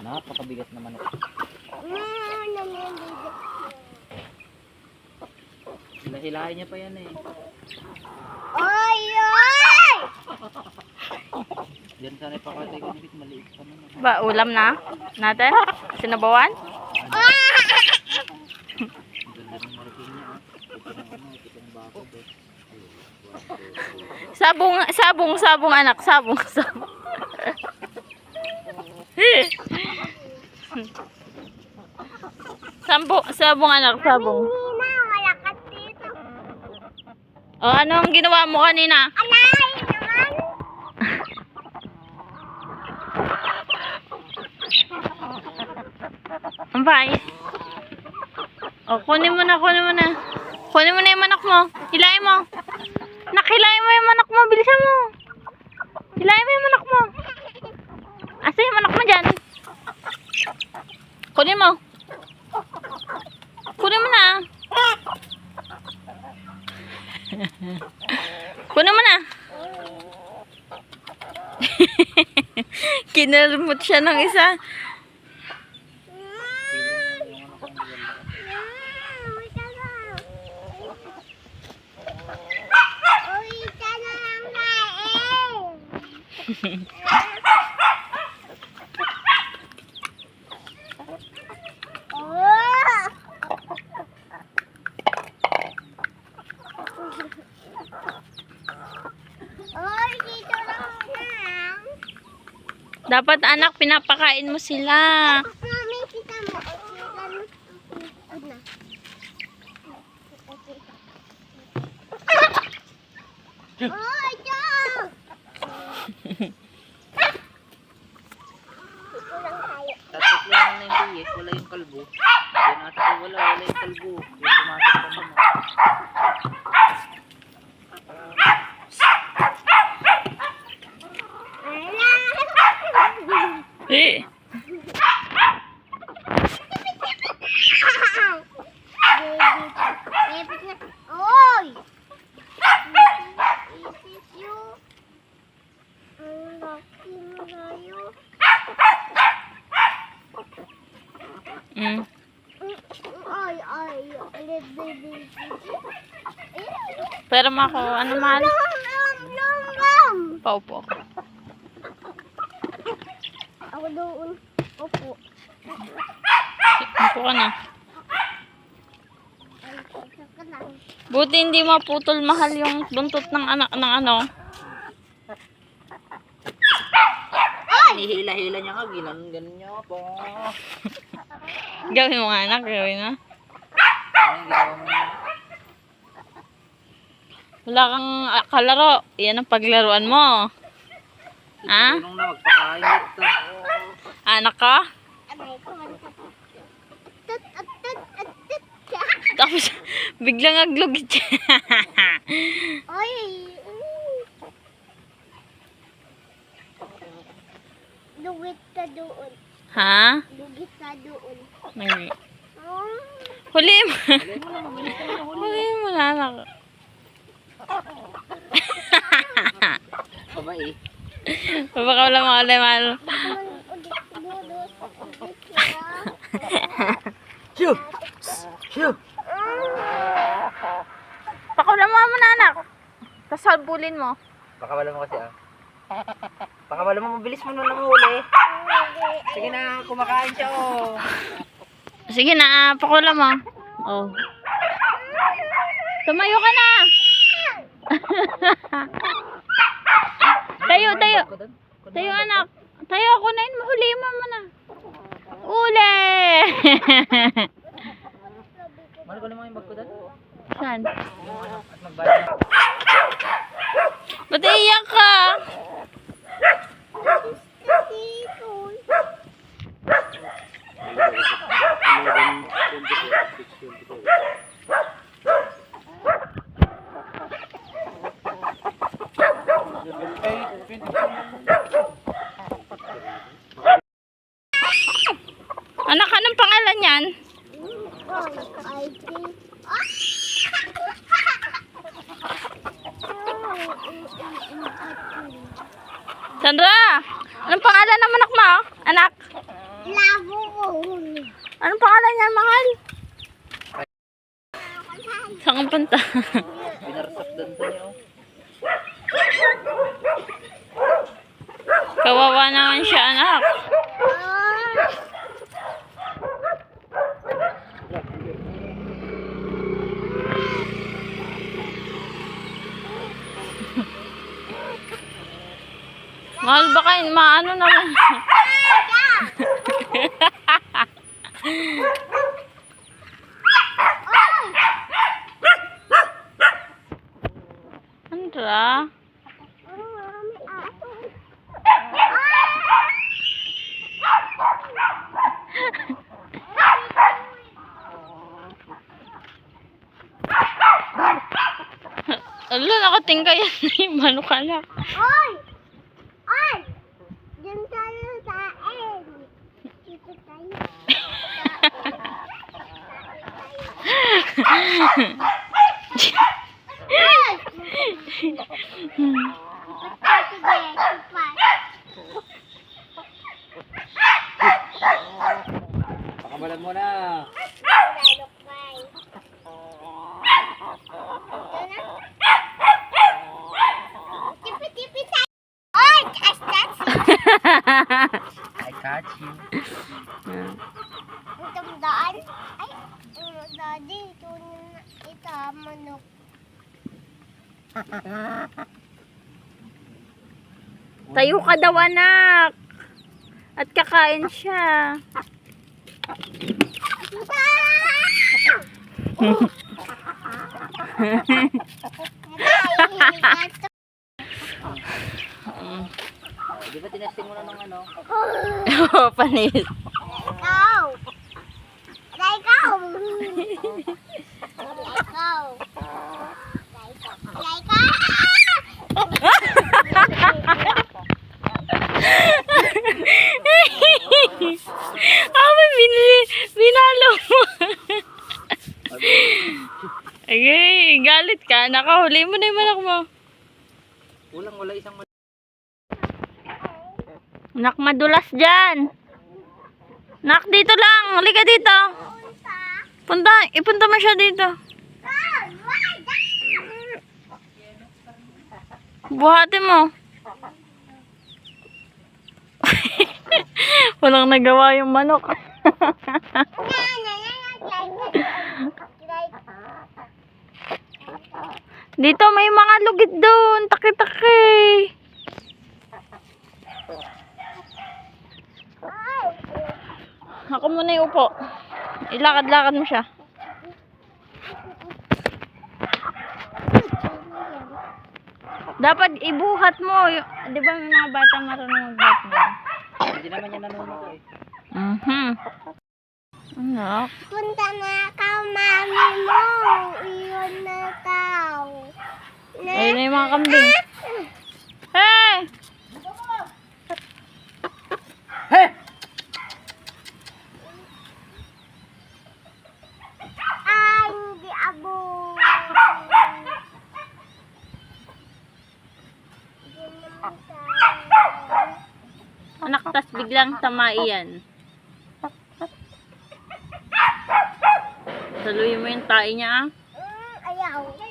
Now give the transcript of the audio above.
Napakabigat naman ito. Hila-hilahin niya pa yan eh. Oy, oy! Diyan sana ipakatay ko dikit maliit pa naman. Ba, ulam na natin? Sinabawan? Sabong, sabong, sabong anak, sabong, sabong. sabong, sabong anak, sabong. Nina, malakas dito. O, anong ginawa mo kanina? Alay naman! Ang pais. O, kunin mo na, kunin mo na. Kunin mo na yung manok mo. Hilahin mo. Nakilahin mo yung manok mo. Bilisan mo. Hilahin mo yung manok mo. Asa yung manok mo dyan? Kunin mo. Kunin mo na. Kunin mo na. Kinalmot siya ng isa. Uy, sana lang kain. Oh! Oy, dito lang lang. Dapat anak, pinapakain mo sila. Dito lang na yung biyek, wala yung kalbo. Yan ata ko wala, wala yung kalbo. Yung pumasok pa naman. Eh. Oy! Isip you. Ang laki mo tayo. Mm. Ay, ay. Pero mako, ano lum. Paupo ako. Ako doon. Opo. Upo ka na. Ka lang. Buti hindi maputol mahal yung buntot ng anak ng ano. Hihila-hila niya ka, ginang-ganon niya po. Gawin mo nga anak, gawin. Ano mo? Wala kang ah, kalaro. Yan ang paglaruan mo. Ha? Tulong na magpakain ito. Anak ka? Ano. Tapos, biglang siya. Oy! Lugit ka doon. ha? Lugit ka doon. Nag- Oh. Huli mo. Huli mo na anak. Sabay eh. Baka wala mga ulit mahal. Naman ulit dudot. Ulit siya. Shoo! Shoo! Pakula mo na anak. Tapos halbulin mo. Baka wala mo kasi ah. Baka wala mo, mabilis mo na lang huli. Sige na, kumakain siya oh. Sige na, ah, pakula mo. Oh. Tumayo ka na. tayo, tayo. Tayo anak. Tayo ako na yun. Mahuli mo mo na. Uli! Mahal ko naman yung bag ko. Saan? Na. Ba't iiyak ka? Dito. Anak, anong pangalan yan? Sandra! Anong pangalan ng anak mo? Anak? Labo ko. Anong pangalan niya, mahal? Saan kang punta? Kawawa naman siya, anak. Ah. Mahal ba kayo? Maano naman? Andra? Ala, nakating ka yan. Mano ka na. Oy! Diyan tayo sa end. Dito tayo. Ay! Sige, supas. Pakamalan mo na. Lalukbay. Ito na. Tipi-tipi tayo. Oy! Taas, taas. I catch you. Itong daan. Ay, ano, daddy, ito na ito, manok. Tayo ka daw, anak. At kakain siya. Di ba tinasting mo na ng ano? Oo, panis. Ikaw! Ikaw! Ikaw! Wala ikaw! Binili, binalo mo. Ay, galit ka. Nakahuli mo na yung manak mo. Kulang wala isang man- Nak, madulas dyan. Nak, dito lang. Halika dito. Punta, ipunta mo siya dito. Buhatin mo. Walang nagawa yung manok. Dito may mga lugit doon. Taki-taki. Ako muna yung upo. Ilakad-lakad mo siya. Dapat ibuhat mo. Di ba may mga bata marunong magbuhat? Hindi naman yan nanuno eh. Mhm. Anak. Punta na ka, mami mo. Iyon na tao. Ayun na yung mga kambing. Hey! Hey! Ay, hindi abo. Yun naman tayo. Anak, tas biglang tamaiyan. Saluyin mo yung tae niya ah. Mm, ayaw.